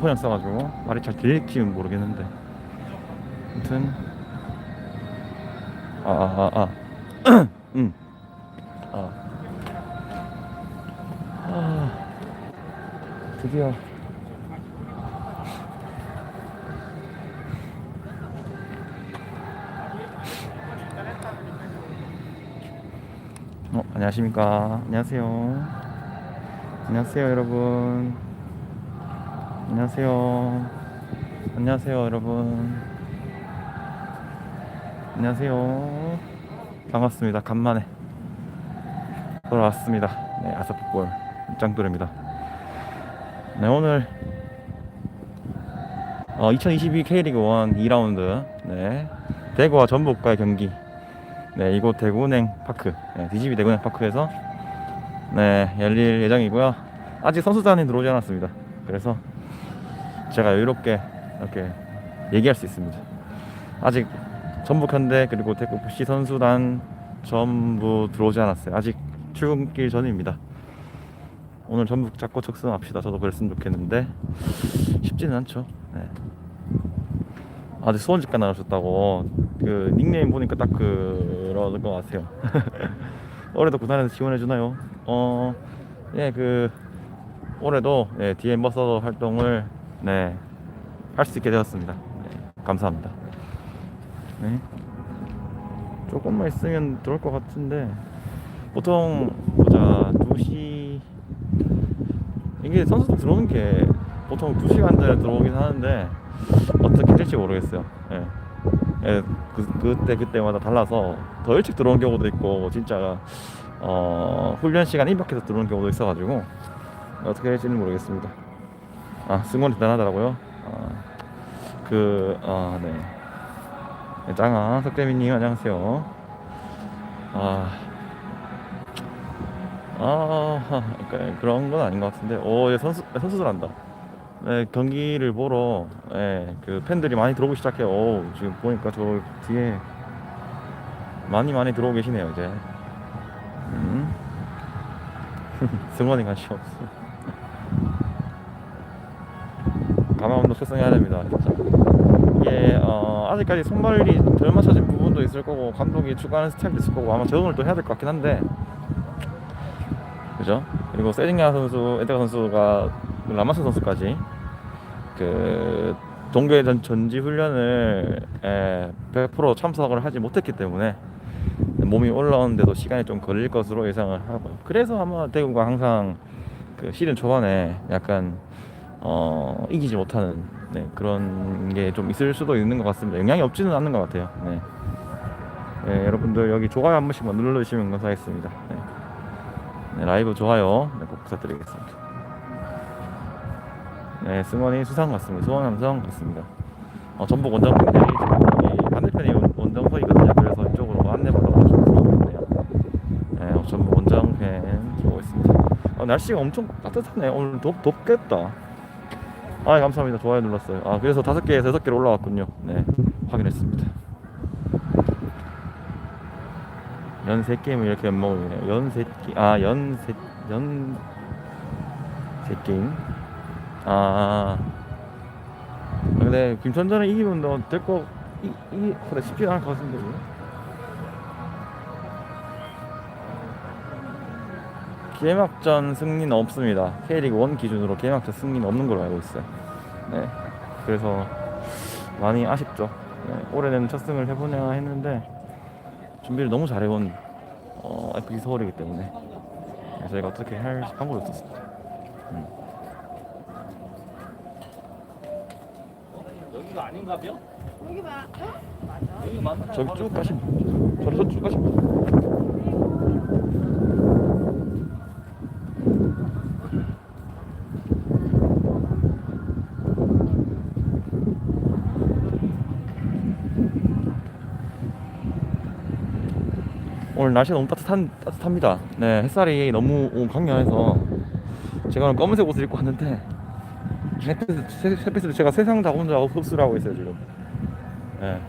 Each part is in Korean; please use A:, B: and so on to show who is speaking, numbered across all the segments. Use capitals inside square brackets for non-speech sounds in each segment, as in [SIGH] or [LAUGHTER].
A: 이어폰을 써가지고 말이 잘 들릴지는 모르겠는데 아무튼 아아아 아, 아. [CLEARS THROAT] 음. 아. 아. 드디어 어, 안녕하십니까. 안녕하세요. 안녕하세요, 여러분. 안녕하세요. 안녕하세요, 여러분. 안녕하세요. 반갑습니다. 간만에 돌아왔습니다. 네, 아사풋볼 짱돌입니다. 네, 오늘 어, 2022 K리그 1 2라운드 네, 대구와 전북과의 경기 네, 이곳 대구은행 파크, 네, DGB 대구은행 파크에서 네, 열릴 예정이고요. 아직 선수단이 들어오지 않았습니다. 그래서 제가 여유롭게 이렇게 얘기할 수 있습니다. 아직 전북 현대 그리고 대구 FC 선수단 전부 들어오지 않았어요. 아직 출근길 전입니다. 오늘 전북 잡고 적승합시다. 저도 그랬으면 좋겠는데 쉽지는 않죠. 네. 아직 수원집가 나가셨다고 그 닉네임 보니까 딱 그런 것 같아요. [LAUGHS] 올해도 구단에서 지원해 주나요? 어, 예, 그 올해도 예, DM 엠버서더 활동을 네, 할 수 있게 되었습니다. 네, 감사합니다. 네. 조금만 있으면 들어올 것 같은데 보통 보자 2시 이게 선수들 들어오는 게 보통 2시간 전에 들어오긴 하는데 어떻게 될지 모르겠어요. 예. 예, 그, 그때 그때마다 달라서 더 일찍 들어온 경우도 있고 진짜 어, 훈련 시간 임박해서 들어오는 경우도 있어가지고 어떻게 될지는 모르겠습니다. 아 승원이 대단하더라고요. 아, 그 어, 네. 네, 짱아 석대민님 안녕하세요. 아, 아 그- 그런 건 아닌 것 같은데 오 예, 선수 선수들 한다. 네, 경기를 보러 예, 그 팬들이 많이 들어오기 시작해요. 오, 지금 보니까 저 뒤에 많이 많이 들어오고 계시네요 이제. 음. [LAUGHS] 승원이 관심 없어. 가마 운동 출성해야 됩니다. 진짜. 이게 어, 아직까지 손발이 덜 맞춰진 부분도 있을 거고 감독이 추가하는 스타일도 있을 거고 아마 적응을 또 해야 될 것 같긴 한데 그죠? 그리고 세징야 선수, 에드가 선수가 라마스 선수까지 그 동계 전, 전지 훈련을 에, 100% 참석을 하지 못했기 때문에 몸이 올라오는데도 시간이 좀 걸릴 것으로 예상을 하고 그래서 아마 대구가 항상 그 시즌 초반에 약간 어, 이기지 못하는 네, 그런 게 좀 있을 수도 있는 것 같습니다. 영향이 없지는 않는 것 같아요. 네. 네, 여러분들 여기 좋아요 한 번씩만 눌러주시면 감사하겠습니다. 네. 네, 라이브 좋아요 네, 꼭 부탁드리겠습니다. 네, 승원이 수상 같습니다. 수원 함성 같습니다. 어, 전북 원정팬들이 지금 이 반대편이 원- 원정석이거든요. 그래서 이쪽으로 안내받아가지고 들어오고 있네요. 네, 어, 전북 원정팬 들어오고 있습니다. 아, 날씨가 엄청 따뜻하네. 오늘 덥, 덥겠다. 아, 감사합니다. 좋아요 눌렀어요. 아, 그래서 다섯 개에서 여섯 개로 올라왔군요. 네, 확인했습니다. 연세 게임을 이렇게 엿먹으네요. 연세 게, 아, 연세, 연, 세 게임. 아, 근데 김천전에 이기면 너 될거 이, 이, 그래 쉽지 않을 것 같은데. 개막전 승리는 없습니다. K리그 1 기준으로 개막전 승리는 없는 걸로 알고 있어요. 네. 그래서 많이 아쉽죠. 네. 올해는 첫 승을 해보냐 했는데 준비를 너무 잘해온 어, FC 서울이기 때문에 저희가 어떻게 할 방법이 없었습니다. 음.
B: 여기가 아닌가요?
C: 여기 봐. 어? 맞아.
B: 여기 맞나?
A: 저기 쭉 가시면 저기서 쭉 가시면 오늘 날씨가 너무 따뜻한, 따뜻합니다. 네, 햇살이 너무 강렬해서 제가 오늘 검은색 옷을 입고 왔는데 햇빛, 햇빛을 제가 세상 다 혼자 흡수를 하고 있어요, 지금. 네.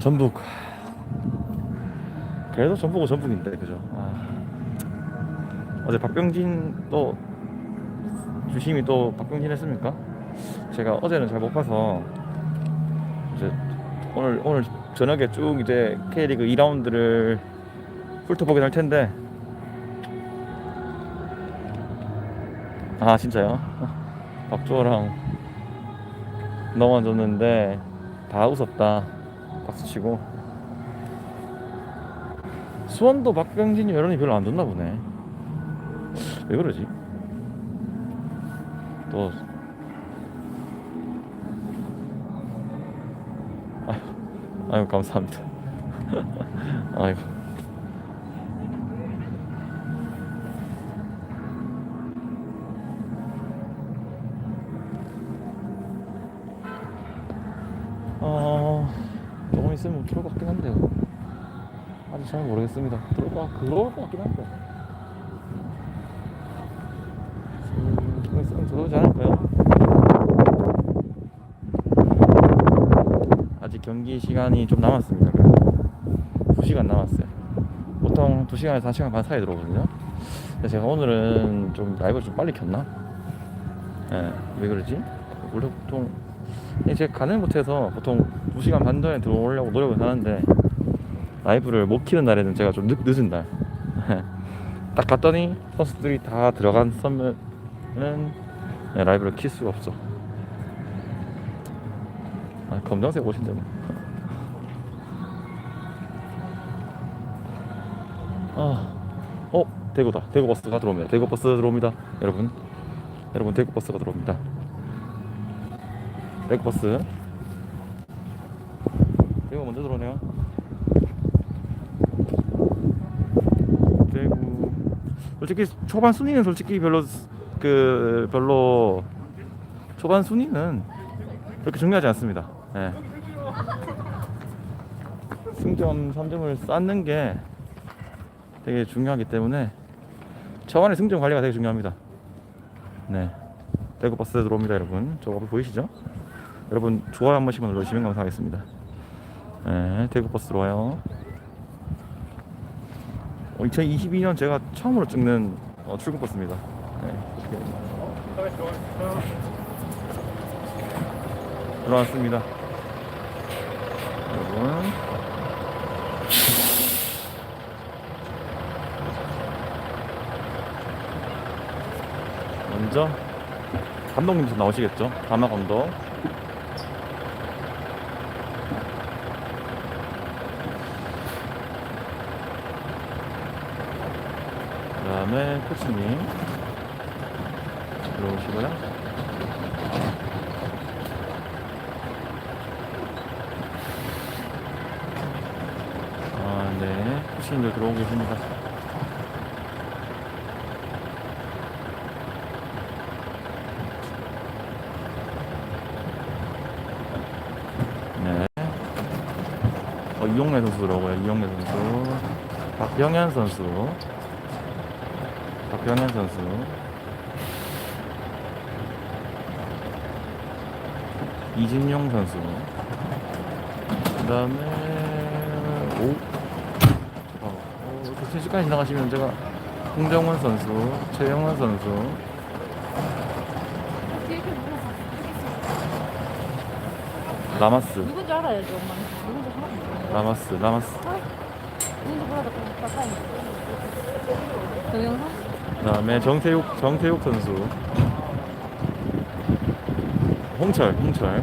A: 전북 그래도 전북은 전북인데 그죠? 아. 어제 박병진 또 주심이 또 박병진 했습니까? 제가 어제는 잘 못 봐서 이제 오늘 오늘 저녁에 쭉 이제 K리그 2라운드를 훑어보게 될 텐데 아 진짜요? 박주호랑 넘어졌는데 다 웃었다 박수치고 수원도 박병진이 여론이 별로 안 좋나 보네. 왜 그러지? 또. 아유, 아유 감사합니다. [LAUGHS] 아이고. 어 조금 있으면 것 같긴 한데요 아직 잘 모르겠습니다 들어올 것 같- 들어올 것 같긴 한데 음, 조금 있으면 들어오지 않을까요? 아직 경기 시간이 좀 남았습니다. 그래도 2시간 남았어요. 보통 2시간에서 1시간 반 사이에 들어오거든요. 제가 오늘은 좀 라이브를 좀 빨리 켰나? 예, 왜 그러지? 원래 보통 이게 제가 가늘 못해서 보통 2시간 반 전에 들어오려고 노력을 하는데 라이브를 못 키는 날에는 제가 좀 늦, 늦은 날. [LAUGHS] 딱 갔더니 선수들이 다 들어간 서면은 네, 라이브를 킬 수가 없어. 아, 검정색 옷인데 뭐. 아, 어, 대구다. 대구 버스가 들어옵니다. 대구 버스 들어옵니다. 여러분, 여러분 대구 버스가 들어옵니다. 대구 버스. 대구 먼저 들어오네요. 솔직히 초반 순위는 솔직히 별로 그 별로 초반 순위는 그렇게 중요하지 않습니다. 예. 승점 3점을 쌓는 게 되게 중요하기 때문에 초반에 승점 관리가 되게 중요합니다. 네. 대구 버스 들어옵니다, 여러분. 저거 앞에 보이시죠? 여러분 좋아요 한 번씩만 눌러주시면 감사하겠습니다. 네, 대구 버스 들어와요. 어, 2022년 제가 처음으로 찍는 어, 출근 버스입니다. 네. 들어왔습니다. 여러분. 먼저 감독님도 나오시겠죠? 가마 감독. 그 다음에 코치님 들어오시고요. 아, 네. 코치님들 들어오고 계십니다. 네. 어, 이용래 선수 들어오고요. 이용래 선수. 박병현 선수. 박병현 선수. 이진용 선수. 그 다음에, 오, 어, 어, 이렇게 순식간에 지나가시면 제가 홍정원 선수, 최영원 선수,
C: 이렇게.
A: 라마스,
C: 누군지 알아야지, 엄마는. 누군지 하나도 모르겠어.
A: 라마스, 라마스.
C: 누군지 몰라도 그냥 가까이. 동영상?
A: 그 다음에 정태욱, 정태욱 선수. 홍철, 홍철.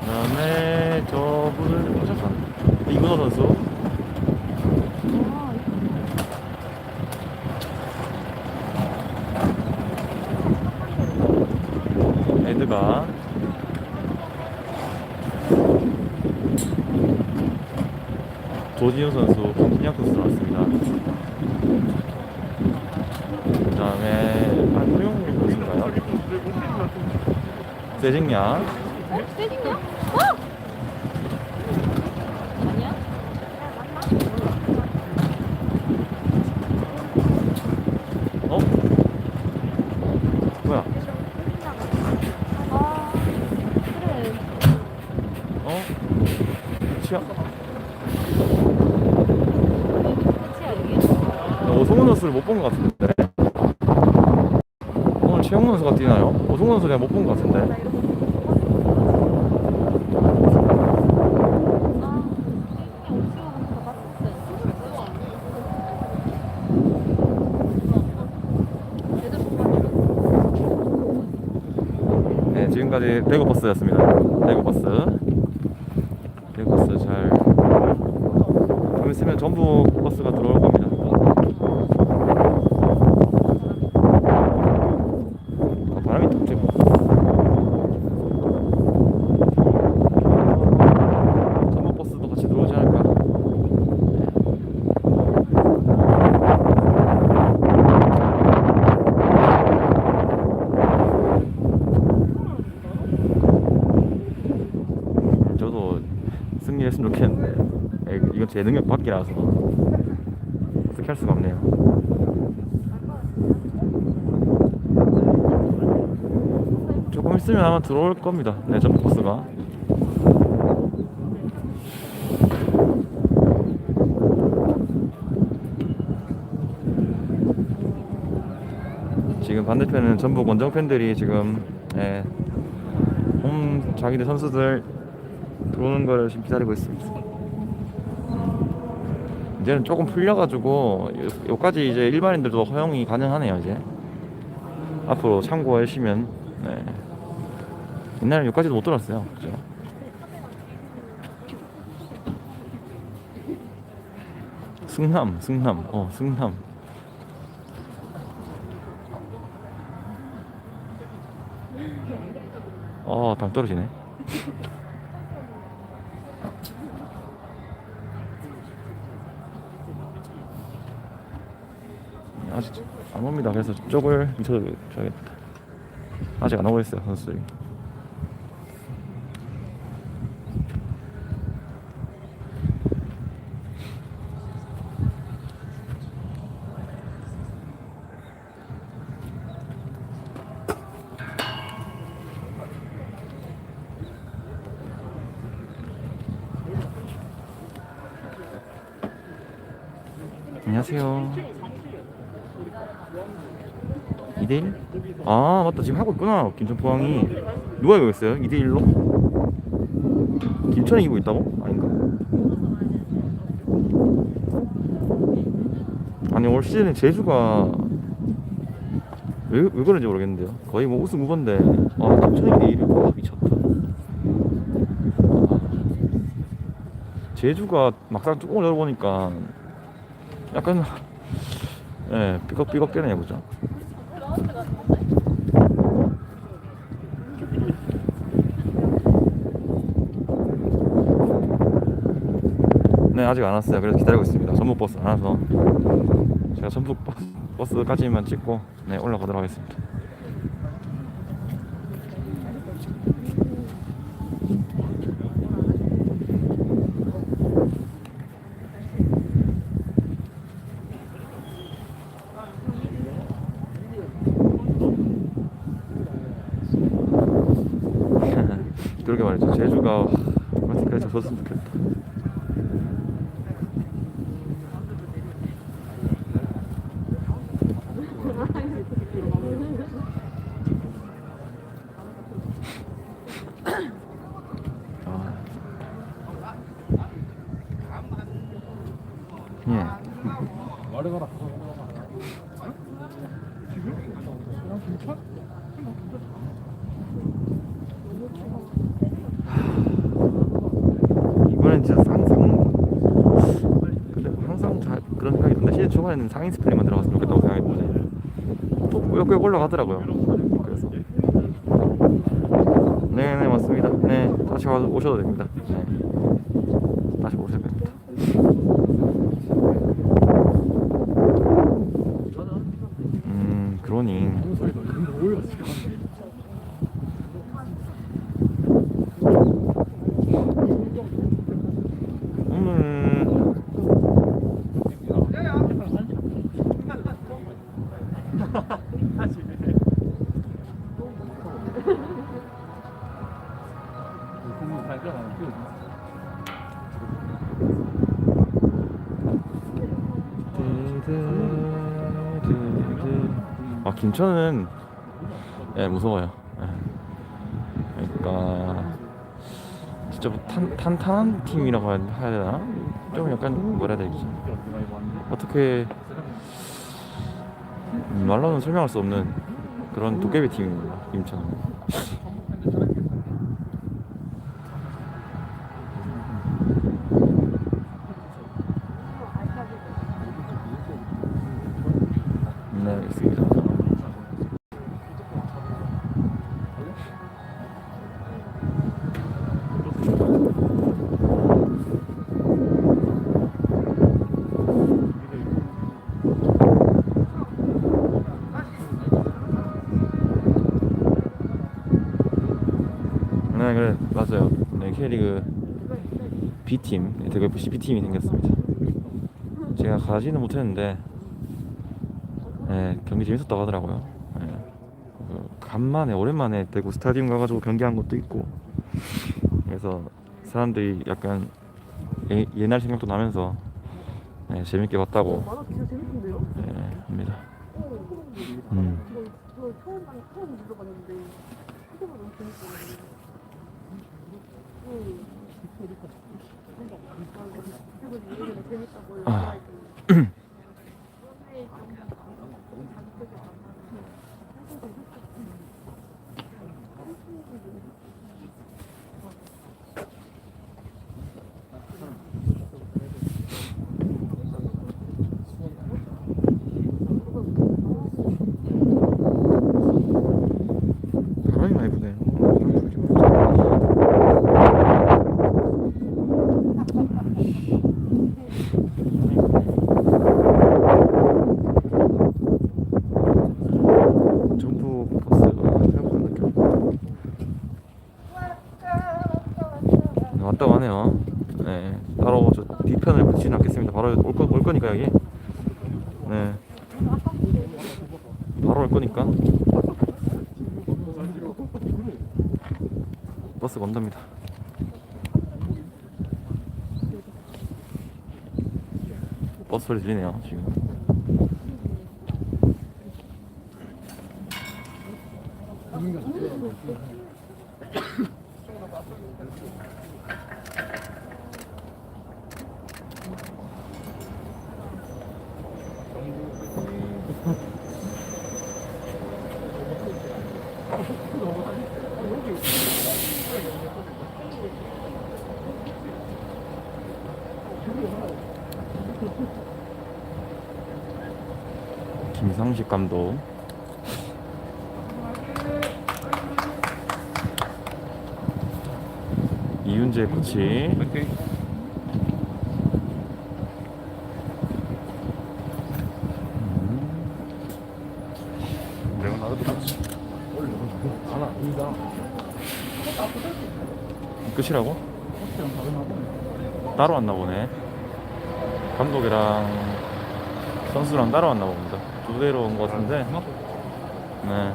A: 그 다음에 저분을, 어, 잠깐. 이근호 선수.
C: 아,
A: 에드가. 조진우 선수, 떼징냐?
C: 어? 떼징냐? 어? 아니야?
A: 어? 뭐야?
C: 아, 그래.
A: 어? 치야? 오성훈 뭐 선수를 못 본 것 같은데? 오늘 최영훈 선수가 뛰나요? 뭐 오성훈 선수 내가 못 본 것 같은데? 버스였습니다. 대구 버스. 대구 버스 잘. 좀 있으면 전북 버스가 들어올 겁니다. 아, 바람이 덥지 뭐. 전북 버스도 같이 들어오지 않을까. 음, 저도 승리했으면 좋겠는데 에이, 이건 제 능력 밖이라서 어떻게 할 수가 없네요. 조금 있으면 아마 들어올 겁니다. 네, 전북 버스가. 지금 반대편은 전북 원정 팬들이 지금 예, 홈 자기들 선수들 들어오는 거를 지금 기다리고 있습니다. 이제는 조금 풀려가지고 요- 요까지 이제 일반인들도 허용이 가능하네요 이제 앞으로 참고하시면 네. 옛날에 여기까지도 못 들었어요 그죠? 승남 승남 어 승남 어당 떨어지네 아직 안 옵니다. 그래서 쪽을 미쳐줘야겠다. 아직 안 오고 있어요, 선수들이. 안녕하세요. 2대1? 아 맞다 지금 하고 있구나 김천포항이 누가 이기고 있어요? 2대1로? 김천이 이기고 있다고? 아닌가? 아니 올 시즌에 제주가 왜, 왜 그런지 모르겠는데요 거의 뭐 우승 후보인데 아 김천이 2대1이 아, 미쳤다 아, 제주가 막상 뚜껑을 열어보니까 약간 예 삐걱삐걱 되네요 그죠? [LAUGHS] 네 아직 안 왔어요. 그래서 기다리고 있습니다. 전북 버스 안 와서. 제가 전북 버스, 버스까지만 찍고 네 올라가도록 하겠습니다 그러게 말이죠 제주가 어떻게 졌으면 좋겠다 아. 예.
B: 말해봐라.
A: 이번엔 진짜 상상 근데 항상 잘 그런 생각이 초반에는 상위 스플릿만 들어갔으면 좋겠다고 생각했는데 또 꾸역꾸역 올라가더라고요. 그래서. 네네 맞습니다. 네 다시 오셔도 됩니다. 네. 다시 오셔도 됩니다 김천은 예 무서워요. 예. 그러니까 진짜 뭐 탄, 탄탄한 팀이라고 해야 되나? 좀 약간 뭐라 해야 되지? 어떻게 음, 말로는 설명할 수 없는 그런 도깨비 팀입니다. 김천은. 네, 그래 맞아요. 네, K리그 B팀, 네, 대구 FC B팀이 생겼습니다. 제가 가지는 못했는데, 네, 경기 재밌었다고 하더라고요. 네. 그 간만에 오랜만에 대구 스타디움 가가지고 경기한 것도 있고, 그래서 사람들이 약간 예, 옛날 생각도 나면서 네, 재밌게 봤다고
C: 만화 진짜 재밌던데요?
A: 네, 합니다.
C: 어,
A: 음.
C: 저, 저 처음 방- 처음 들어봤는데 진짜 너무 재밌었는데. 응. 그리고 이게 재밌다고
A: 아.
C: 얘기했더니
A: 바람이 많이 부네요. 어, 바람 불지 말자. 전부 버스가 생각보다 늦게 네, 왔다고 하네요. 네, 따로 저 뒤편을 붙이지는 않겠습니다. 바로 올, 거, 올 거니까 여기. 네. 바로 올 거니까. 버스가 온답니다. 버스 소리 들리네요, 지금. 김상식 감독. 이윤재 코치.
B: 내가 나도 그렇지. 하나, 둘다
A: 끝이라고? 따로 왔나 보네. 감독이랑 선수랑 따로 왔나 봅니다. 두 대로 온 것 같은데. 네.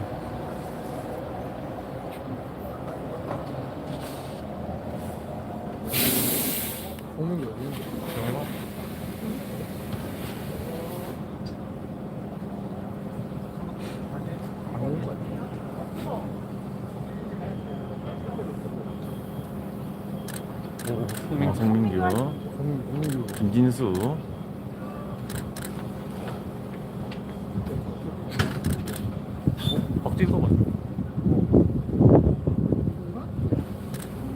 B: 게 어디 있는데? 정해봐. 안 오는 거 아니야?
A: 어, 송민규,
B: 공유
A: 김진수,
B: 박진서가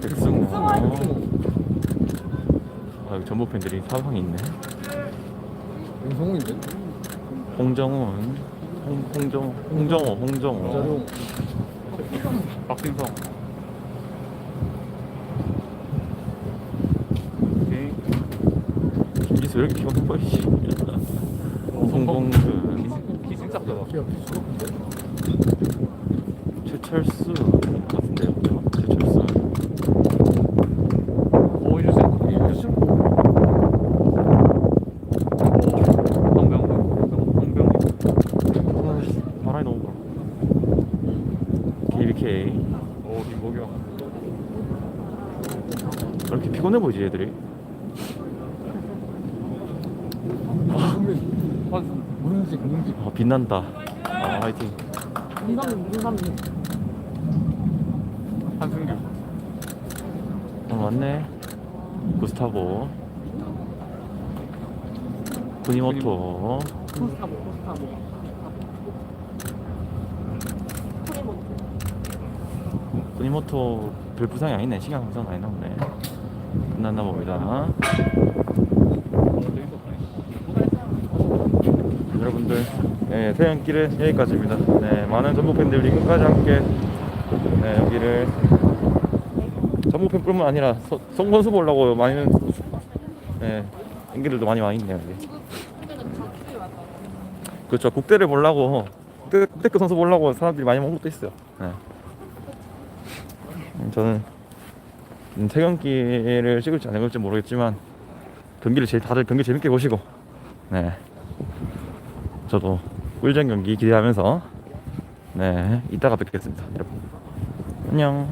A: 백승호. 아, 여기 전북 팬들이 사방이 있네.
B: 윤성훈인데?
A: 홍정훈, 홍, 홍정, 홍정호, 홍정호.
B: 박진성 오케이
A: 김진수 왜 이렇게 기분? 송봉근,
B: 키 진짜 크다 키가 비슷한데?
A: 최철수 같은데요. 최철수. 바람이 너무 불어. KBK.
B: 오 김보경
A: 왜 이렇게 피곤해 보이지 얘들이?
B: 아, 공식 공식
A: 어, 빛난다. 아, 화이팅.
C: 문상민, 문상민.
B: 한승규
A: 어, 맞네. 구스타보. 구니모토.
C: 고스타보, 고스타보. 프리모트.
A: 구니모토 별 부상이 아니네. 시간 부상 많이 나오네. 끝났나 봅니다. 여러분들, 네, 퇴근길은 여기까지입니다. 네, 많은 전북 팬들이 끝까지 함께 네, 여기를 전북 팬뿐만 아니라 서- 성 선수 보려고 많이는 네, 앵기들도 많이 와 있네요. 여기. 그렇죠. 국대를 보려고 국대, 국대급 선수 보려고 사람들이 많이 온 것도 있어요. 네. 음, 저는 음, 퇴근길을 찍을지 안 찍을지 모르겠지만 경기를 제일 다들 경기 재밌게 보시고 네 저도 꿀전 경기 기대하면서. 네 이따가 뵙겠습니다 여러분. 안녕